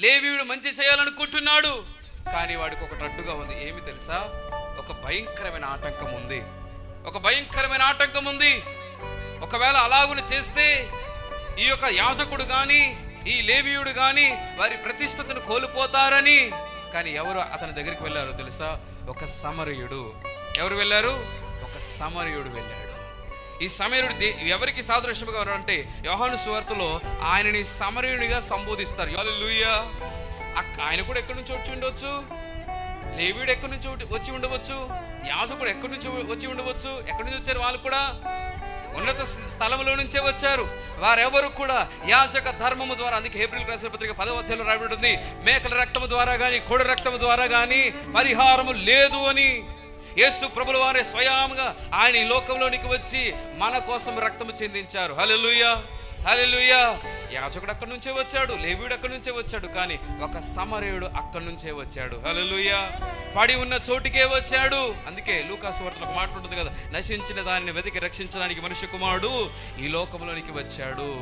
లేవీయుడు మంచి చేయాలనుకుంటున్నాడు. కానీ వాడికి ఒకటి అడ్డుగా ఉంది. ఏమి తెలుసా? ఒక భయంకరమైన ఆటంకం ఉంది. ఒక భయంకరమైన ఆటంకం ఉంది. ఒకవేళ అలాగును చేస్తే ఈ యొక్క యాజకుడు గాని ఈ లేవీయుడు గాని వారి ప్రతిష్టతను కోల్పోతారని. కానీ ఎవరు అతని దగ్గరికి వెళ్ళారో తెలుసా? ఒక సమరయుడు. ఎవరు వెళ్ళారు? ఒక సమరయుడు వెళ్ళాడు. ఈ సమరయుడు దే- ఎవరికి సాదృశ్యంగా ఉన్నాడు అంటే యోహాను సువార్తలో ఆయనని సమరయుడిగా సంబోధిస్తారు. లూయా ఆయన కూడా ఎక్కడి నుంచి వచ్చి ఉండొచ్చు? లేవీడు ఎక్కడి నుంచి వచ్చి ఉండవచ్చు? యాజకుడు ఎక్కడి నుంచి వచ్చి ఉండవచ్చు? ఎక్కడి నుంచి వచ్చారు వాళ్ళు కూడా? ఉన్నత స్థలంలో నుంచే వచ్చారు. వారెవరు కూడా యాచక ధర్మము ద్వారా అందుకే ఏప్రిల్ రాసిన పత్రిక పదవ అధ్యాయంలో ఉంది మేకల రక్తము ద్వారా కానీ కోడి రక్తము ద్వారా కానీ పరిహారము లేదు అని. యేసు ప్రభుల వారే స్వయంగా ఆయన ఈ లోకంలోనికి వచ్చి మన కోసం రక్తము చెందించారు. హల్లెలూయా! లూయ యాజకుడు అక్కడి నుంచే వచ్చాడు లేవీడు అక్కడి నుంచే వచ్చాడు కానీ ఒక సమరయుడు అక్కడి నుంచే వచ్చాడు. హల్లెలూయా! పడి ఉన్న చోటికే వచ్చాడు. అందుకే లూకాసు వార్తలో ఒక మాట ఉంటుంది కదా నశించిన దానిని వెతికి రక్షించడానికి మనిషి కుమారుడు ఈ లోకంలోనికి వచ్చాడు.